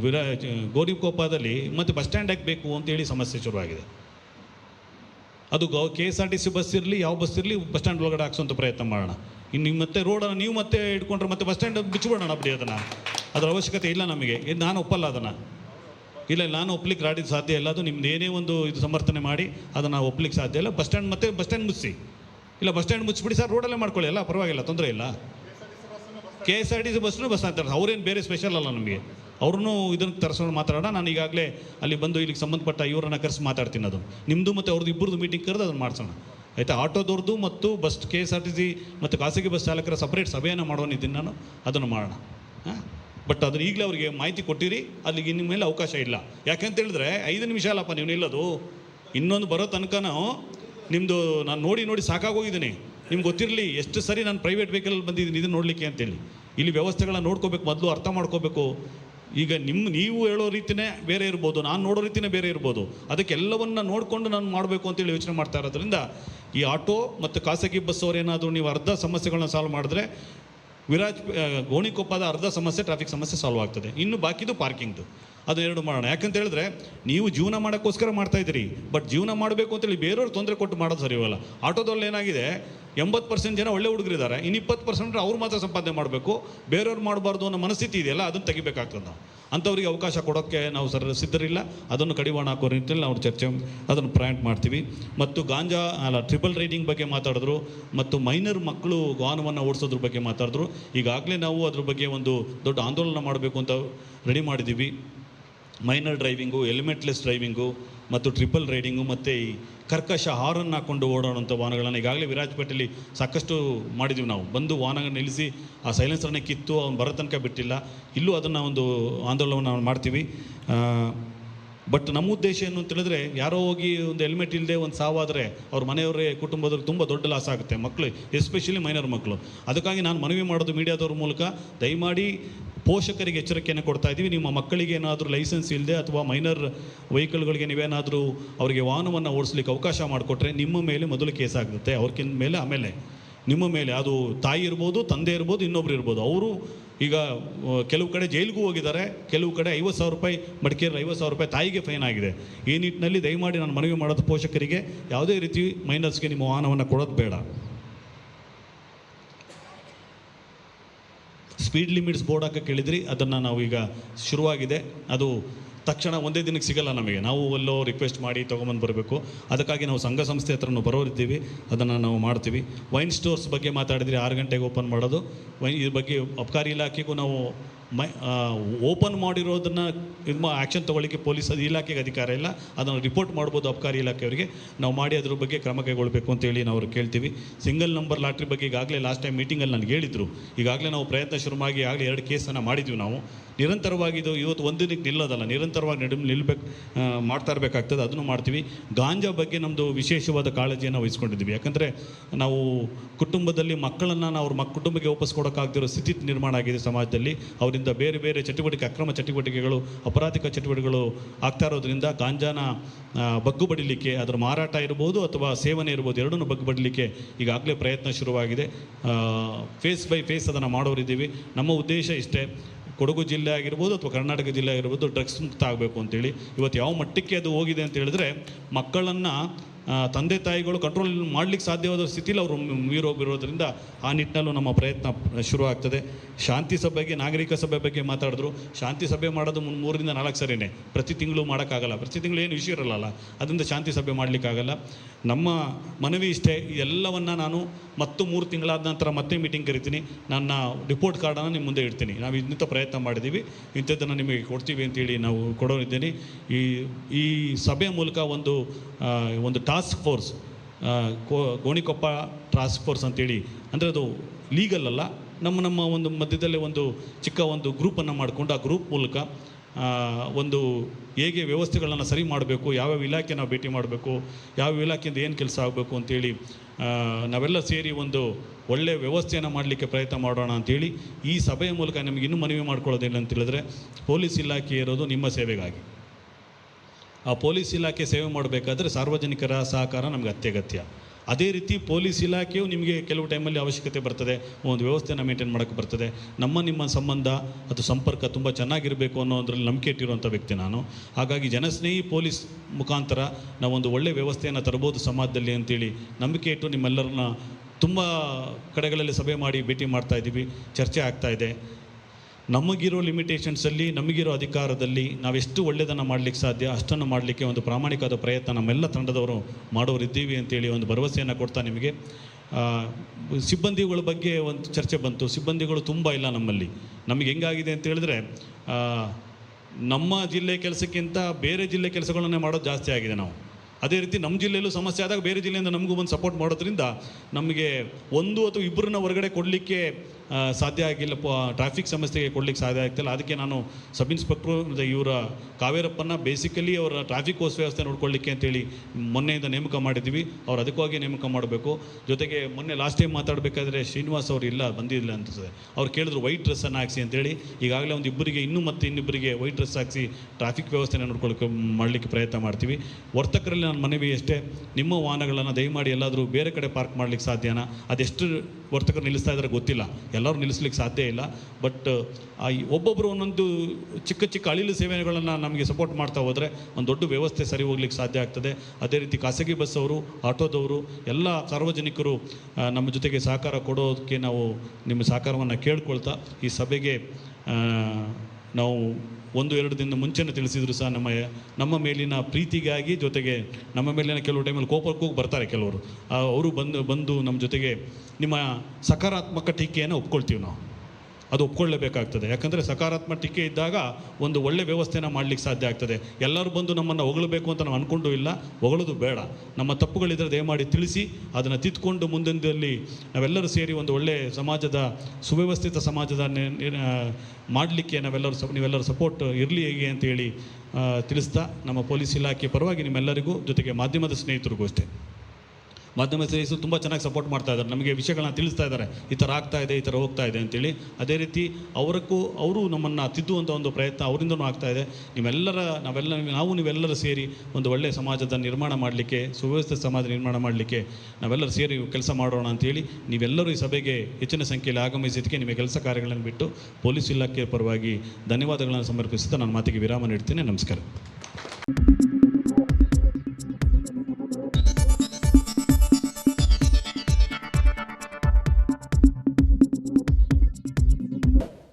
ವಿರಾ ಗೋರಿಕೊಪ್ಪದಲ್ಲಿ ಮತ್ತು ಬಸ್ ಸ್ಟ್ಯಾಂಡ್ ಬೇಕು ಅಂತೇಳಿ ಸಮಸ್ಯೆ ಶುರುವಾಗಿದೆ. ಅದು ಗೌ, K S R T C bus ಇರಲಿ, ಯಾವ ಬಸ್ ಇರಲಿ, ಬಸ್ ಸ್ಟ್ಯಾಂಡ್ ಒಳಗಡೆ ಹಾಕ್ಸೋಂಥ ಪ್ರಯತ್ನ ಮಾಡೋಣ. ಇನ್ನು ಮತ್ತೆ ರೋಡನ್ನು ನೀವು ಮತ್ತೆ ಇಟ್ಕೊಂಡ್ರೆ ಮತ್ತೆ ಬಸ್ ಸ್ಟ್ಯಾಂಡ್ ಬಿಚ್ಚಿಬಿಡೋಣ ಬಿಡಿ ಅದನ್ನು. ಅದರ ಅವಶ್ಯಕತೆ ಇಲ್ಲ ನಮಗೆ. ಇದು ನಾನು ಒಪ್ಪಲ್ಲ ಅದನ್ನು. ಇಲ್ಲ ನಾನು ಒಪ್ಲಿಕ್ಕೆ ರಾಡಿದ ಸಾಧ್ಯ ಇಲ್ಲ. ಅದು ನಿಮ್ದು ಏನೇ ಒಂದು ಇದು ಸಮರ್ಥನೆ ಮಾಡಿ ಅದನ್ನು ಒಪ್ಲಿಕ್ಕೆ ಸಾಧ್ಯ ಇಲ್ಲ. ಬಸ್ ಸ್ಟ್ಯಾಂಡ್ ಮತ್ತೆ ಬಸ್ ಸ್ಟ್ಯಾಂಡ್ ಮುಚ್ಚಿ. ಇಲ್ಲ, ಬಸ್ ಸ್ಟ್ಯಾಂಡ್ ಮುಚ್ಚಿಬಿಡಿ ಸರ್, ರೋಡಲ್ಲೇ ಮಾಡ್ಕೊಳ್ಳಿ. ಅಲ್ಲ ಪರವಾಗಿಲ್ಲ, ತೊಂದರೆ ಇಲ್ಲ. K S R T C ಬಸ್ನೂ bus ಅಂತಾರೆ ಅವ್ರೇನು ಬೇರೆ ಸ್ಪೆಷಲ್ ಅಲ್ಲ ನಮಗೆ. ಅವ್ರನ್ನೂ ಇದನ್ನು ತರಿಸೋಣ ಮಾತಾಡೋಣ. ನಾನು ಈಗಾಗಲೇ ಅಲ್ಲಿ ಬಂದು ಇಲ್ಲಿಗೆ ಸಂಬಂಧಪಟ್ಟ ಇವರನ್ನ ಕರೆಸಿ ಮಾತಾಡ್ತೀನಿ ಅದು. ನಿಮ್ಮದು ಮತ್ತು ಅವ್ರದ್ದು ಇಬ್ಬರದ್ದು ಮೀಟಿಂಗ್ ಕರೆದು ಅದನ್ನು ಮಾಡಿಸೋಣ. ಆಯಿತಾ? ಆಟೋದವ್ರದ್ದು ಮತ್ತು bus K S R T C ಮತ್ತು ಖಾಸಗಿ ಬಸ್ ಚಾಲಕರ ಸಪ್ರೇಟ್ ಸಭೆಯನ್ನು ಮಾಡೋನಿದ್ದೀನಿ ನಾನು ಅದನ್ನು ಮಾಡೋಣ. ಹಾಂ? ಬಟ್ ಅದನ್ನ ಈಗಲೇ ಅವರಿಗೆ ಮಾಹಿತಿ ಕೊಟ್ಟಿರಿ. ಅಲ್ಲಿಗೆ ನಿಮ್ಮ ಮೇಲೆ ಅವಕಾಶ ಇಲ್ಲ. ಯಾಕೆಂತ ಹೇಳಿದ್ರೆ ಐದು ನಿಮಿಷ ಅಲ್ಲಪ್ಪ ನೀವು ನಿಲ್ಲೋದು. ಇನ್ನೊಂದು ಬರೋ ತನಕನೂ ನಿಮ್ಮದು ನಾನು ನೋಡಿ ನೋಡಿ ಸಾಕಾಗೋಗಿದ್ದೀನಿ. ನಿಮ್ಗೆ ಗೊತ್ತಿರಲಿ ಎಷ್ಟು ಸರಿ ನಾನು ಪ್ರೈವೇಟ್ ವೆಹಿಕಲ್ ಬಂದಿದ್ದೀನಿ ಇದನ್ನು ನೋಡಲಿಕ್ಕೆ ಅಂತೇಳಿ. ಇಲ್ಲಿ ವ್ಯವಸ್ಥೆಗಳನ್ನ ನೋಡ್ಕೋಬೇಕು, ಮೊದಲು ಅರ್ಥ ಮಾಡ್ಕೋಬೇಕು. ಈಗ ನಿಮ್ಮ, ನೀವು ಹೇಳೋ ರೀತಿನೇ ಬೇರೆ ಇರ್ಬೋದು, ನಾನು ನೋಡೋ ರೀತಿನೇ ಬೇರೆ ಇರ್ಬೋದು. ಅದಕ್ಕೆಲ್ಲವನ್ನು ನೋಡಿಕೊಂಡು ನಾನು ಮಾಡಬೇಕು ಅಂತೇಳಿ ಯೋಚನೆ ಮಾಡ್ತಾ ಇರೋದ್ರಿಂದ ಈ ಆಟೋ ಮತ್ತು ಖಾಸಗಿ ಬಸ್ಸು ಅವರೇನಾದರೂ ನೀವು ಅರ್ಧ ಸಮಸ್ಯೆಗಳನ್ನ ಸಾಲ್ವ್ ಮಾಡಿದ್ರೆ ವಿರಾಜ್ ಗೋಣಿಕೊಪ್ಪದ ಅರ್ಧ ಸಮಸ್ಯೆ ಟ್ರಾಫಿಕ್ ಸಮಸ್ಯೆ ಸಾಲ್ವ್ ಆಗ್ತದೆ. ಇನ್ನು ಬಾಕಿದು ಪಾರ್ಕಿಂಗ್ದು ಅದು ಎರಡು ಮಾಡೋಣ. ಯಾಕಂತ ಹೇಳಿದ್ರೆ ನೀವು ಜೀವನ ಮಾಡೋಕ್ಕೋಸ್ಕರ ಮಾಡ್ತಾ ಇದ್ದೀರಿ. ಬಟ್ ಜೀವನ ಮಾಡಬೇಕು ಅಂತೇಳಿ ಬೇರೆಯವ್ರು ತೊಂದರೆ ಕೊಟ್ಟು ಮಾಡೋದು ಸರಿಯವಲ್ಲ ಆಟೋದಲ್ಲಿ ಏನಾಗಿದೆ, ಎಂಬತ್ತು ಪರ್ಸೆಂಟ್ ಜನ ಒಳ್ಳೆ ಹುಡುಗರಿದ್ದಾರೆ. ಇನ್ನು ಇಪ್ಪತ್ತು ಪರ್ಸೆಂಟ್ ಅವ್ರು ಮಾತ್ರ ಸಂಪಾದನೆ ಮಾಡಬೇಕು. ಬೇರೆಯವ್ರು ಮಾಡಬಾರ್ದು ಅನ್ನೋ ಮನಸ್ಥಿತಿ ಇದೆಯಲ್ಲ, ಅದನ್ನು ತೆಗಿಬೇಕಾಗ್ತದೆ ಅಂಥವ್ರಿಗೆ ಅವಕಾಶ ಕೊಡೋಕ್ಕೆ ನಾವು ಸರ್ ಸಿದ್ಧರಿಲ್ಲ. ಅದನ್ನು ಕಡಿವಾಣ ಹಾಕೋ ರೀತಿಯಲ್ಲಿ ನಾವು ಚರ್ಚೆ, ಅದನ್ನು ಪ್ರಯಾಣ ಮಾಡ್ತೀವಿ. ಮತ್ತು ಗಾಂಜಾ, ಅಲ್ಲ ಟ್ರಿಪಲ್ ರೈಡಿಂಗ್ ಬಗ್ಗೆ ಮಾತಾಡಿದ್ರು. ಮತ್ತು ಮೈನರ್ ಮಕ್ಕಳು ವಾಹನವನ್ನು ಓಡಿಸೋದ್ರ ಬಗ್ಗೆ ಮಾತಾಡಿದ್ರು. ಈಗಾಗಲೇ ನಾವು ಅದ್ರ ಬಗ್ಗೆ ಒಂದು ದೊಡ್ಡ ಆಂದೋಲನ ಮಾಡಬೇಕು ಅಂತ ರೆಡಿ ಮಾಡಿದ್ದೀವಿ. ಮೈನರ್ ಡ್ರೈವಿಂಗು ಹೆಲ್ಮೆಟ್ಲೆಸ್ ಡ್ರೈವಿಂಗು ಮತ್ತು ಟ್ರಿಪಲ್ ರೈಡಿಂಗು ಮತ್ತು ಈ ಕರ್ಕಶ ಹಾರನ್ನು ಹಾಕ್ಕೊಂಡು ಓಡಾಡುವಂಥ ವಾಹನಗಳನ್ನು ಈಗಾಗಲೇ ವಿರಾಜಪೇಟೆಯಲ್ಲಿ ಸಾಕಷ್ಟು ಮಾಡಿದ್ದೀವಿ ನಾವು. ಬಂದು ವಾಹನಗಳನ್ನ ನಿಲ್ಲಿಸಿ, ಆ ಸೈಲೆನ್ಸರನ್ನೇ ಕಿತ್ತು, ಅವ್ನು ಬರೋ ತನಕ ಬಿಟ್ಟಿಲ್ಲ. ಇಲ್ಲೂ ಅದನ್ನು ಒಂದು ಆಂದೋಲನವನ್ನು ನಾವು ಮಾಡ್ತೀವಿ ಬಟ್ ನಮ್ಮ ಉದ್ದೇಶ ಏನು ಅಂತ ಹೇಳಿದ್ರೆ, ಯಾರೋ ಹೋಗಿ ಒಂದು ಹೆಲ್ಮೆಟ್ ಇಲ್ಲದೆ ಒಂದು ಸಾವಾದರೆ ಅವ್ರ ಮನೆಯವರೇ ಕುಟುಂಬದವ್ರಿಗೆ ತುಂಬ ದೊಡ್ಡ ಲಾಸ್ ಆಗುತ್ತೆ ಮಕ್ಕಳು ಎಸ್ಪೆಷಲಿ ಮೈನರ್ ಮಕ್ಕಳು ಅದಕ್ಕಾಗಿ ನಾನು ಮನವಿ ಮಾಡೋದು ಮೀಡಿಯಾದವ್ರ ಮೂಲಕ, ದಯಮಾಡಿ ಪೋಷಕರಿಗೆ ಎಚ್ಚರಿಕೆಯನ್ನು ಕೊಡ್ತಾ ಇದ್ದೀವಿ ನಿಮ್ಮ ಮಕ್ಕಳಿಗೆ ಏನಾದರೂ ಲೈಸೆನ್ಸ್ ಇಲ್ಲದೆ ಅಥವಾ ಮೈನರ್ ವೆಹಿಕಲ್ಗಳಿಗೆ ನೀವೇನಾದರೂ ಅವರಿಗೆ ವಾಹನವನ್ನು ಓಡಿಸ್ಲಿಕ್ಕೆ ಅವಕಾಶ ಮಾಡಿಕೊಟ್ರೆ ನಿಮ್ಮ ಮೇಲೆ ಮೊದಲು ಕೇಸ್ ಆಗುತ್ತೆ. ಅವ್ರಕ್ಕಿಂತ ಮೇಲೆ ಆಮೇಲೆ, ನಿಮ್ಮ ಮೇಲೆ. ಅದು ತಾಯಿ ಇರ್ಬೋದು, ತಂದೆ ಇರ್ಬೋದು, ಇನ್ನೊಬ್ರು ಇರ್ಬೋದು. ಅವರು ಈಗ ಕೆಲವು ಕಡೆ ಜೈಲಿಗೂ ಹೋಗಿದ್ದಾರೆ. ಕೆಲವು ಕಡೆ ಐವತ್ತು ಸಾವಿರ ರೂಪಾಯಿ ಮಡಿಕೇರಿ ಐವತ್ತು ಸಾವಿರ ರೂಪಾಯಿ ತಾಯಿಗೆ ಫೈನ್ ಆಗಿದೆ. ಈ ನಿಟ್ಟಿನಲ್ಲಿ ದಯಮಾಡಿ ನಾನು ಮನವಿ ಮಾಡೋದು ಪೋಷಕರಿಗೆ. ಯಾವುದೇ ರೀತಿ ಮೈನಸ್ಗೆ ನಿಮ್ಮ ವಾಹನವನ್ನು ಕೊಡೋದು ಬೇಡ. ಸ್ಪೀಡ್ ಲಿಮಿಟ್ಸ್ ಬೋರ್ಡ್ ಹಾಕಕ್ಕೆ ಕೇಳಿದ್ರಿ ಅದನ್ನು ನಾವು ಈಗ ಶುರುವಾಗಿದೆ. ಅದು ತಕ್ಷಣ ಒಂದೇ ದಿನಕ್ಕೆ ಸಿಗಲ್ಲ ನಮಗೆ. ನಾವು ಎಲ್ಲೋ ರಿಕ್ವೆಸ್ಟ್ ಮಾಡಿ ತೊಗೊಂಬಂದು ಬರಬೇಕು. ಅದಕ್ಕಾಗಿ ನಾವು ಸಂಘ ಸಂಸ್ಥೆ ಹತ್ರನೂ ಬರೋರಿದ್ದೀವಿ. ಅದನ್ನು ನಾವು ಮಾಡ್ತೀವಿ. ವೈನ್ ಸ್ಟೋರ್ಸ್ ಬಗ್ಗೆ ಮಾತಾಡಿದ್ರೆ ಆರು ಗಂಟೆಗೆ ಓಪನ್ ಮಾಡೋದು. ವೈನ್ ಇದ್ರ ಬಗ್ಗೆ ಅಬಕಾರಿ ಇಲಾಖೆಗೂ ನಾವು ಮೈ ಓಪನ್ ಮಾಡಿರೋದನ್ನು ಇದು ಮಾ ಆ್ಯಕ್ಷನ್ ತೊಗೊಳ್ಳಿಕ್ಕೆ ಪೊಲೀಸ್ ಇಲಾಖೆಗೆ ಅಧಿಕಾರ ಇಲ್ಲ. ಅದನ್ನು ರಿಪೋರ್ಟ್ ಮಾಡ್ಬೋದು ಅಬಕಾರಿ ಇಲಾಖೆಯವರಿಗೆ. ನಾವು ಮಾಡಿ ಅದ್ರ ಬಗ್ಗೆ ಕ್ರಮ ಕೈಗೊಳ್ಳಬೇಕು ಅಂತೇಳಿ ನಾವು ಅವ್ರು ಕೇಳ್ತೀವಿ. ಸಿಂಗಲ್ ನಂಬರ್ ಲಾಟ್ರಿ ಬಗ್ಗೆ ಈಗಾಗಲೇ ಲಾಸ್ಟ್ ಟೈಮ್ ಮೀಟಿಂಗಲ್ಲಿ ನನಗೆ ಹೇಳಿದರು. ಈಗಾಗಲೇ ನಾವು ಪ್ರಯತ್ನ ಶುರು ಮಾಡಿ ಆಗಲೇ ಎರಡು ಕೇಸನ್ನು ಮಾಡಿದ್ವಿ ನಾವು. ನಿರಂತರವಾಗಿ ಇದು ಇವತ್ತು ಒಂದು ದಿನಕ್ಕೆ ನಿಲ್ಲೋದಲ್ಲ, ನಿರಂತರವಾಗಿ ನಡು ನಿಲ್ಬೇಕು ಮಾಡ್ತಾ ಇರಬೇಕಾಗ್ತದೆ, ಅದನ್ನು ಮಾಡ್ತೀವಿ. ಗಾಂಜಾ ಬಗ್ಗೆ ನಮ್ಮದು ವಿಶೇಷವಾದ ಕಾಳಜಿಯನ್ನು ವಹಿಸ್ಕೊಂಡಿದ್ದೀವಿ. ಯಾಕಂದರೆ ನಾವು ಕುಟುಂಬದಲ್ಲಿ ಮಕ್ಕಳನ್ನು ನಾವು ಅವ್ರ ಕುಟುಂಬಕ್ಕೆ ವಾಪಸ್ ಕೊಡೋಕ್ಕಾಗ್ದಿರೋ ಸ್ಥಿತಿ ನಿರ್ಮಾಣ ಆಗಿದೆ ಸಮಾಜದಲ್ಲಿ. ಅವರಿಂದ ಬೇರೆ ಬೇರೆ ಚಟುವಟಿಕೆ, ಅಕ್ರಮ ಚಟುವಟಿಕೆಗಳು, ಅಪರಾಧಿಕ ಚಟುವಟಿಕೆಗಳು ಆಗ್ತಾ ಇರೋದ್ರಿಂದ ಗಾಂಜಾನ ಬಗ್ಗು ಬಡಿಲಿಕ್ಕೆ ಅದರ ಮಾರಾಟ ಇರ್ಬೋದು ಅಥವಾ ಸೇವನೆ ಇರ್ಬೋದು, ಎರಡನ್ನೂ ಬಗ್ಗು ಬಡಲಿಕ್ಕೆ ಈಗಾಗಲೇ ಪ್ರಯತ್ನ ಶುರುವಾಗಿದೆ. ಫೇಸ್ ಬೈ ಫೇಸ್ ಅದನ್ನು ಮಾಡೋರಿದ್ದೀವಿ. ನಮ್ಮ ಉದ್ದೇಶ ಇಷ್ಟೇ ಕೊಡಗು ಜಿಲ್ಲೆ ಆಗಿರ್ಬೋದು ಅಥವಾ ಕರ್ನಾಟಕ ಜಿಲ್ಲೆ ಆಗಿರ್ಬೋದು ಡ್ರಗ್ಸ್ ಮುಕ್ತ ಆಗಬೇಕು ಅಂತೇಳಿ. ಇವತ್ತು ಯಾವ ಮಟ್ಟಕ್ಕೆ ಅದು ಹೋಗಿದೆ ಅಂತ ಹೇಳಿದ್ರೆ ಮಕ್ಕಳನ್ನು ತಂದೆ ತಾಯಿಗಳು ಕಂಟ್ರೋಲ್ ಮಾಡಲಿಕ್ಕೆ ಸಾಧ್ಯವಾದ ಸ್ಥಿತಿಲಿ ಅವರು ಮೀರೋಗಿರೋದ್ರಿಂದ ಆ ನಿಟ್ಟಿನಲ್ಲೂ ನಮ್ಮ ಪ್ರಯತ್ನ ಶುರು ಆಗ್ತದೆ. ಶಾಂತಿ ಸಭೆಗೆ, ನಾಗರಿಕ ಸಭೆ ಬಗ್ಗೆ ಮಾತಾಡಿದ್ರು. ಶಾಂತಿ ಸಭೆ ಮಾಡೋದು ಮುನ್, ಮೂರರಿಂದ ನಾಲ್ಕು ಸರಿನೇ. ಪ್ರತಿ ತಿಂಗಳು ಮಾಡೋಕ್ಕಾಗಲ್ಲ. ಪ್ರತಿ ತಿಂಗಳು ಏನು ವಿಷಯ ಇರಲ್ಲ ಅದರಿಂದ ಶಾಂತಿ ಸಭೆ ಮಾಡಲಿಕ್ಕಾಗಲ್ಲ. ನಮ್ಮ ಮನವಿ ಇಷ್ಟೇ. ಎಲ್ಲವನ್ನು ನಾನು ಮತ್ತು ಮೂರು ತಿಂಗಳಾದ ನಂತರ ಮತ್ತೆ ಮೀಟಿಂಗ್ ಕರಿತೀನಿ. ನನ್ನ ರಿಪೋರ್ಟ್ ಕಾರ್ಡನ್ನು ನಿಮ್ಮ ಮುಂದೆ ಇಡ್ತೀನಿ. ನಾವು ಇಂಥ ಪ್ರಯತ್ನ ಮಾಡಿದ್ದೀವಿ ಇಂಥದ್ದನ್ನು ನಿಮಗೆ ಕೊಡ್ತೀವಿ ಅಂತೇಳಿ ನಾವು ಕೊಡೋರಿದ್ದೀನಿ. ಈ ಈ ಸಭೆ ಮೂಲಕ ಒಂದು ಒಂದು ಒಂದು task force Gonikoppa task force ಅಂತೇಳಿ, ಅಂದರೆ ಅದು ಲೀಗಲ್ ಅಲ್ಲ. ನಮ್ಮ ನಮ್ಮ ಒಂದು ಮಧ್ಯದಲ್ಲೇ ಒಂದು ಚಿಕ್ಕ ಒಂದು ಗ್ರೂಪನ್ನು ಮಾಡಿಕೊಂಡು, ಆ ಗ್ರೂಪ್ ಮೂಲಕ ಒಂದು ಹೇಗೆ ವ್ಯವಸ್ಥೆಗಳನ್ನು ಸರಿ ಮಾಡಬೇಕು, ಯಾವ್ಯಾವ ಇಲಾಖೆ ನಾವು ಭೇಟಿ ಮಾಡಬೇಕು, ಯಾವ ಇಲಾಖೆಯಿಂದ ಏನು ಕೆಲಸ ಆಗಬೇಕು ಅಂತೇಳಿ ನಾವೆಲ್ಲ ಸೇರಿ ಒಂದು ಒಳ್ಳೆಯ ವ್ಯವಸ್ಥೆಯನ್ನು ಮಾಡಲಿಕ್ಕೆ ಪ್ರಯತ್ನ ಮಾಡೋಣ ಅಂತೇಳಿ ಈ ಸಭೆಯ ಮೂಲಕ ನಿಮಗೆ ಇನ್ನೂ ಮನವಿ ಮಾಡ್ಕೊಳ್ಳೋದಿಲ್ಲ ಅಂತ ಹೇಳಿದ್ರೆ, ಪೊಲೀಸ್ ಇಲಾಖೆ ಇರೋದು ನಿಮ್ಮ ಸೇವೆಗಾಗಿ. ಆ ಪೊಲೀಸ್ ಇಲಾಖೆ ಸೇವೆ ಮಾಡಬೇಕಾದ್ರೆ ಸಾರ್ವಜನಿಕರ ಸಹಕಾರ ನಮಗೆ ಅತ್ಯಗತ್ಯ. ಅದೇ ರೀತಿ ಪೊಲೀಸ್ ಇಲಾಖೆಯು ನಿಮಗೆ ಕೆಲವು ಟೈಮಲ್ಲಿ ಅವಶ್ಯಕತೆ ಬರ್ತದೆ, ಒಂದು ವ್ಯವಸ್ಥೆನ ಮೇಂಟೈನ್ ಮಾಡೋಕ್ಕೆ ಬರ್ತದೆ. ನಮ್ಮ ನಿಮ್ಮ ಸಂಬಂಧ, ಅದು ಸಂಪರ್ಕ ತುಂಬ ಚೆನ್ನಾಗಿರಬೇಕು ಅನ್ನೋದ್ರಲ್ಲಿ ನಂಬಿಕೆ ಇಟ್ಟಿರುವಂಥ ವ್ಯಕ್ತಿ ನಾನು. ಹಾಗಾಗಿ ಜನಸ್ನೇಹಿ ಪೊಲೀಸ್ ಮುಖಾಂತರ ನಾವೊಂದು ಒಳ್ಳೆಯ ವ್ಯವಸ್ಥೆಯನ್ನು ತರಬಹುದು ಸಮಾಜದಲ್ಲಿ ಅಂತೇಳಿ ನಂಬಿಕೆ ಇಟ್ಟು ನಿಮ್ಮೆಲ್ಲರನ್ನ ತುಂಬ ಕಡೆಗಳಲ್ಲಿ ಸಭೆ ಮಾಡಿ ಭೇಟಿ ಮಾಡ್ತಾ ಇದ್ದೀವಿ. ಚರ್ಚೆ ಆಗ್ತಾ ಇದೆ. ನಮಗಿರೋ ಲಿಮಿಟೇಷನ್ಸಲ್ಲಿ ನಮಗಿರೋ ಅಧಿಕಾರದಲ್ಲಿ ನಾವೆಷ್ಟು ಒಳ್ಳೆಯದನ್ನು ಮಾಡಲಿಕ್ಕೆ ಸಾಧ್ಯ, ಅಷ್ಟನ್ನು ಮಾಡಲಿಕ್ಕೆ ಒಂದು ಪ್ರಾಮಾಣಿಕವಾದ ಪ್ರಯತ್ನ ನಮ್ಮೆಲ್ಲ ತಂಡದವರು ಮಾಡೋರಿದ್ದೀವಿ ಅಂತೇಳಿ ಒಂದು ಭರವಸೆಯನ್ನು ಕೊಡ್ತಾ ನಿಮಗೆ. ಸಿಬ್ಬಂದಿಗಳ ಬಗ್ಗೆ ಒಂದು ಚರ್ಚೆ ಬಂತು. ಸಿಬ್ಬಂದಿಗಳು ತುಂಬ ಇಲ್ಲ ನಮ್ಮಲ್ಲಿ. ನಮಗೆ ಹೆಂಗಾಗಿದೆ ಅಂತ ಹೇಳಿದ್ರೆ ನಮ್ಮ ಜಿಲ್ಲೆ ಕೆಲಸಕ್ಕಿಂತ ಬೇರೆ ಜಿಲ್ಲೆ ಕೆಲಸಗಳನ್ನೇ ಮಾಡೋದು ಜಾಸ್ತಿ ಆಗಿದೆ ನಾವು. ಅದೇ ರೀತಿ ನಮ್ಮ ಜಿಲ್ಲೆಯಲ್ಲೂ ಸಮಸ್ಯೆ ಆದಾಗ ಬೇರೆ ಜಿಲ್ಲೆಯಿಂದ ನಮಗೂ ಬಂದು ಸಪೋರ್ಟ್ ಮಾಡೋದ್ರಿಂದ ನಮಗೆ ಒಂದು ಅಥವಾ ಇಬ್ಬರನ್ನ ಹೊರಗಡೆ ಕೊಡಲಿಕ್ಕೆ ಸಾಧ್ಯ ಆಗಿಲ್ಲ. ಟ್ರಾಫಿಕ್ ಸಮಸ್ಯೆಗೆ ಕೊಡ್ಲಿಕ್ಕೆ ಸಾಧ್ಯ ಆಗ್ತಿಲ್ಲ. ಅದಕ್ಕೆ ನಾನು ಸಬ್ ಇನ್ಸ್ಪೆಕ್ಟ್ರು ಇವರ ಕಾವೇರಪ್ಪನ ಬೇಸಿಕಲಿ ಅವರ ಟ್ರಾಫಿಕ್ ವ್ಯವಸ್ಥೆ ನೋಡ್ಕೊಳ್ಳಿಕ್ಕೆ ಅಂತೇಳಿ ಮೊನ್ನೆಯಿಂದ ನೇಮಕ ಮಾಡಿದ್ದೀವಿ. ಅವ್ರು ಅದಕ್ಕಾಗಿ ನೇಮಕ ಮಾಡಬೇಕು. ಜೊತೆಗೆ ಮೊನ್ನೆ ಲಾಸ್ಟ್ ಟೈಮ್ ಮಾತಾಡಬೇಕಾದ್ರೆ ಶ್ರೀನಿವಾಸ್ ಅವರು ಇಲ್ಲ, ಬಂದಿಲ್ಲ ಅನ್ಸುತ್ತೆ ಅವ್ರು ಕೇಳಿದ್ರು ವೈಟ್ ಡ್ರೆಸ್ಸನ್ನು ಹಾಕ್ಸಿ ಅಂತೇಳಿ. ಈಗಾಗಲೇ ಒಂದು ಇಬ್ಬರಿಗೆ, ಇನ್ನೂ ಮತ್ತು ಇನ್ನಿಬ್ಬರಿಗೆ ವೈಟ್ ಡ್ರೆಸ್ ಹಾಕ್ಸಿ ಟ್ರಾಫಿಕ್ ವ್ಯವಸ್ಥೆನ ನೋಡ್ಕೊಳ್ಳೋಕೆ ಮಾಡಲಿಕ್ಕೆ ಪ್ರಯತ್ನ ಮಾಡ್ತೀವಿ. ವರ್ತಕರಲ್ಲಿ ನನ್ನ ಮನವಿ ಅಷ್ಟೇ. ನಿಮ್ಮ ವಾಹನಗಳನ್ನು ದಯಮಾಡಿ ಎಲ್ಲಾದರೂ ಬೇರೆ ಕಡೆ ಪಾರ್ಕ್ ಮಾಡ್ಲಿಕ್ಕೆ ಸಾಧ್ಯನಾ? ಅದೆಷ್ಟು ವರ್ತಕರು ನಿಲ್ಲಿಸ್ತಾ ಇದ್ದಾರೆ ಗೊತ್ತಿಲ್ಲ. ಎಲ್ಲರೂ ನಿಲ್ಲಿಸ್ಲಿಕ್ಕೆ ಸಾಧ್ಯ ಇಲ್ಲ. ಬಟ್ ಒಬ್ಬೊಬ್ಬರು ಒಂದೊಂದು ಚಿಕ್ಕ ಚಿಕ್ಕ ಅಳಿಲು ಸೇವೆಗಳನ್ನು ನಮಗೆ ಸಪೋರ್ಟ್ ಮಾಡ್ತಾ ಹೋದರೆ ಒಂದು ದೊಡ್ಡ ವ್ಯವಸ್ಥೆ ಸರಿ ಹೋಗ್ಲಿಕ್ಕೆ ಸಾಧ್ಯ ಆಗ್ತದೆ. ಅದೇ ರೀತಿ ಖಾಸಗಿ ಬಸ್ ಅವರು, ಆಟೋದವರು, ಎಲ್ಲ ಸಾರ್ವಜನಿಕರು ನಮ್ಮ ಜೊತೆಗೆ ಸಹಕಾರ ಕೊಡೋದಕ್ಕೆ ನಾವು ನಿಮ್ಮ ಸಹಕಾರವನ್ನು ಕೇಳ್ಕೊಳ್ತಾ ಈ ಸಭೆಗೆ ನಾವು ಒಂದು, ಎರಡು ದಿನ ಮುಂಚೆನೇ ತಿಳಿಸಿದ್ರು ಸಹ ನಮ್ಮ ನಮ್ಮ ಮೇಲಿನ ಪ್ರೀತಿಗಾಗಿ ಜೊತೆಗೆ ನಮ್ಮ ಮೇಲಿನ ಕೆಲವು ಟೈಮಲ್ಲಿ ಕೋಪಕ್ಕೂ ಬರ್ತಾರೆ ಕೆಲವರು. ಅವರು ಬಂದು ಬಂದು ನಮ್ಮ ಜೊತೆಗೆ ನಿಮ್ಮ ಸಕಾರಾತ್ಮಕ ಟೀಕೆಯನ್ನು ಒಪ್ಕೊಳ್ತೀವಿ ನಾವು. ಅದು ಒಪ್ಕೊಳ್ಳೇಬೇಕಾಗ್ತದೆ. ಯಾಕಂದರೆ ಸಕಾರಾತ್ಮಕ ಟೀಕೆ ಇದ್ದಾಗ ಒಂದು ಒಳ್ಳೆ ವ್ಯವಸ್ಥೆನ ಮಾಡಲಿಕ್ಕೆ ಸಾಧ್ಯ ಆಗ್ತದೆ. ಎಲ್ಲರೂ ಬಂದು ನಮ್ಮನ್ನು ಹೊಗಳಬೇಕು ಅಂತ ನಾವು ಅಂದ್ಕೊಂಡು ಇಲ್ಲ. ಹೊಗಳೋದು ಬೇಡ. ನಮ್ಮ ತಪ್ಪುಗಳಿದ್ದರೆ ದಯಮಾಡಿ ತಿಳಿಸಿ, ಅದನ್ನು ತಿದ್ದುಕೊಂಡು ಮುಂದಿನದಲ್ಲಿ ನಾವೆಲ್ಲರೂ ಸೇರಿ ಒಂದು ಒಳ್ಳೆ ಸಮಾಜದ, ಸುವ್ಯವಸ್ಥಿತ ಸಮಾಜದ ಮಾಡಲಿಕ್ಕೆ ನಾವೆಲ್ಲರೂ ನೀವೆಲ್ಲರೂ ಸಪೋರ್ಟ್ ಇರಲಿ ಹೇಗೆ ಅಂತೇಳಿ ತಿಳಿಸ್ತಾ ನಮ್ಮ ಪೊಲೀಸ್ ಇಲಾಖೆ ಪರವಾಗಿ ನಿಮ್ಮೆಲ್ಲರಿಗೂ ಜೊತೆಗೆ ಮಾಧ್ಯಮದ ಸ್ನೇಹಿತರಿಗೂ ಅಷ್ಟೇ. ಮಾಧ್ಯಮ ಸ್ನೇಹಿತರು ತುಂಬ ಚೆನ್ನಾಗಿ ಸಪೋರ್ಟ್ ಮಾಡ್ತಾ ಇದ್ದಾರೆ. ನಮಗೆ ವಿಷಯಗಳನ್ನ ತಿಳಿಸ್ತಾ ಇದ್ದಾರೆ. ಈ ಥರ ಆಗ್ತಾ ಇದೆ, ಈ ಥರ ಹೋಗ್ತಾ ಇದೆ ಅಂತೇಳಿ. ಅದೇ ರೀತಿ ಅವರಕ್ಕೂ, ಅವರು ನಮ್ಮನ್ನು ತಿದ್ದುವಂಥ ಒಂದು ಪ್ರಯತ್ನ ಅವರಿಂದನೂ ಆಗ್ತಾ ಇದೆ. ನಿಮ್ಮೆಲ್ಲರ, ನಾವೆಲ್ಲ, ನಾವು ನೀವೆಲ್ಲರೂ ಸೇರಿ ಒಂದು ಒಳ್ಳೆಯ ಸಮಾಜದ ನಿರ್ಮಾಣ ಮಾಡಲಿಕ್ಕೆ, ಸುವ್ಯವಸ್ಥಿತ ಸಮಾಜ ನಿರ್ಮಾಣ ಮಾಡಲಿಕ್ಕೆ ನಾವೆಲ್ಲರೂ ಸೇರಿ ಕೆಲಸ ಮಾಡೋಣ ಅಂತೇಳಿ ನೀವೆಲ್ಲರೂ ಈ ಸಭೆಗೆ ಹೆಚ್ಚಿನ ಸಂಖ್ಯೆಯಲ್ಲಿ ಆಗಮಿಸಿದ್ದಕ್ಕೆ ನಿಮಗೆ ಕೆಲಸ ಕಾರ್ಯಗಳನ್ನು ಬಿಟ್ಟು ಪೊಲೀಸ್ ಇಲಾಖೆಯ ಪರವಾಗಿ ಧನ್ಯವಾದಗಳನ್ನು ಸಮರ್ಪಿಸುತ್ತಾ ನಾನು ಮಾತಿಗೆ ವಿರಾಮ ನೀಡ್ತೇನೆ. ನಮಸ್ಕಾರ.